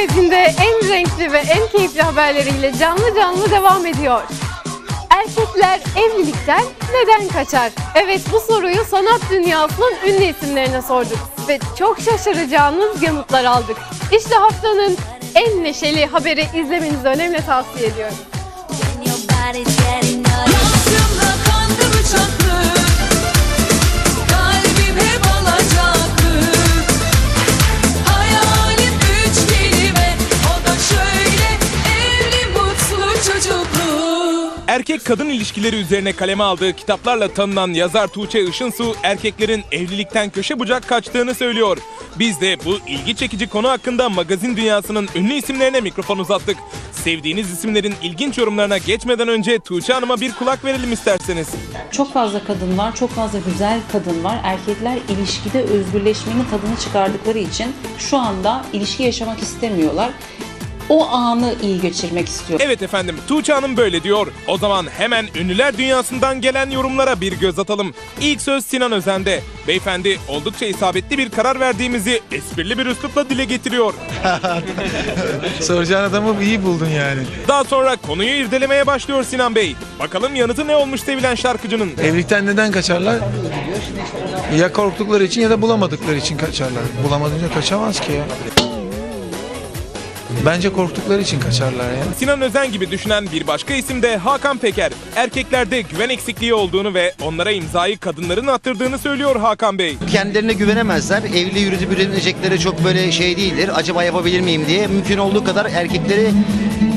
Magazin'de en renkli ve en keyifli haberleriyle canlı canlı devam ediyor. Erkekler evlilikten neden kaçar? Evet bu soruyu sanat dünyasının ünlü isimlerine sorduk ve çok şaşıracağınız yanıtlar aldık. İşte haftanın en neşeli haberi izlemenizi önemli tavsiye ediyorum. Çocuklu Erkek kadın ilişkileri üzerine kaleme aldığı kitaplarla tanınan yazar Tuğçe Işınsu erkeklerin evlilikten köşe bucak kaçtığını söylüyor. Biz de bu ilgi çekici konu hakkında magazin dünyasının ünlü isimlerine mikrofon uzattık. Sevdiğiniz isimlerin ilginç yorumlarına geçmeden önce Tuğçe Hanım'a bir kulak verelim isterseniz. Çok fazla kadın var, çok fazla güzel kadın var. Erkekler ilişkide özgürleşmenin tadını çıkardıkları için şu anda ilişki yaşamak istemiyorlar. O anı iyi geçirmek istiyor. Evet efendim Tuğçe Hanım böyle diyor. O zaman hemen ünlüler dünyasından gelen yorumlara bir göz atalım. İlk söz Sinan Özen'de. Beyefendi oldukça isabetli bir karar verdiğimizi esprili bir üslupla dile getiriyor. Soracağın adamı iyi buldun yani. Daha sonra konuyu irdelemeye başlıyor Sinan Bey. Bakalım yanıtı ne olmuş sevilen şarkıcının. Evlilikten neden kaçarlar? Ya korktukları için ya da bulamadıkları için kaçarlar. Bulamadınca kaçamaz ki ya. Bence korktukları için kaçarlar ya. Sinan Özen gibi düşünen bir başka isim de Hakan Peker. Erkeklerde güven eksikliği olduğunu ve onlara imzayı kadınların attırdığını söylüyor Hakan Bey. kendilerine güvenemezler. Evli yürütüp yürütecekleri çok böyle şey değildir. Acaba yapabilir miyim diye. Mümkün olduğu kadar erkekleri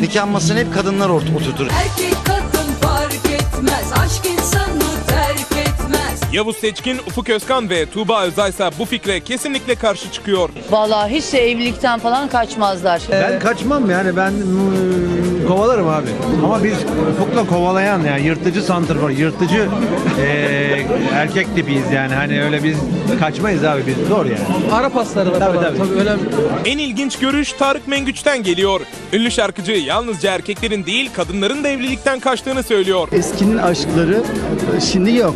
nikah masasına hep kadınlar oturtur. Erkek Yavuz Seçkin, Ufuk Özkan ve Tuğba Özaysa bu fikre kesinlikle karşı çıkıyor. Vallahi hiç de evlilikten falan kaçmazlar. Ben kaçmam yani ben mm, kovalarım abi. Ama biz ufukla kovalayan yani yırtıcı santrfor, yırtıcı eee, erkek tipiyiz yani. Hani öyle biz kaçmayız abi biz zor yani. Ara pasları var Tabii, falan. tabii. Tabii önemli. En ilginç görüş Tarık Mengüç'ten geliyor. Ünlü şarkıcı yalnızca erkeklerin değil kadınların da evlilikten kaçtığını söylüyor. Eskinin aşkları e, şimdi yok.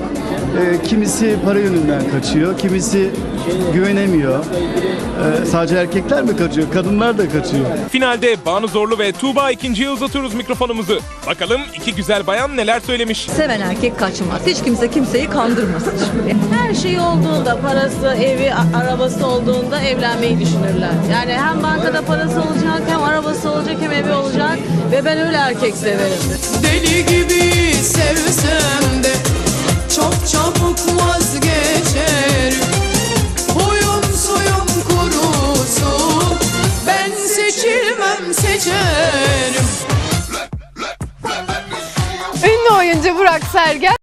E, kimisi para yönünden kaçıyor, kimisi güvenemiyor. E, sadece erkekler mi kaçıyor? Kadınlar da kaçıyor. Finalde Banu Zorlu ve Tuğba ikinciye uzatıyoruz mikrofonumuzu. Bakalım iki güzel bayan neler söylemiş. Seven erkek kaçmaz. Hiç kimse kimseyi kandırmasın. Her şey olduğunda, parası, evi, arabası olduğunda evlenmeyi düşünürler. Yani hem bankada parası olacak, hem arabası olacak, hem evi olacak ve ben öyle erkek severim. Deli gibi sevsem seçerim Ünlü oyuncu Burak Sergen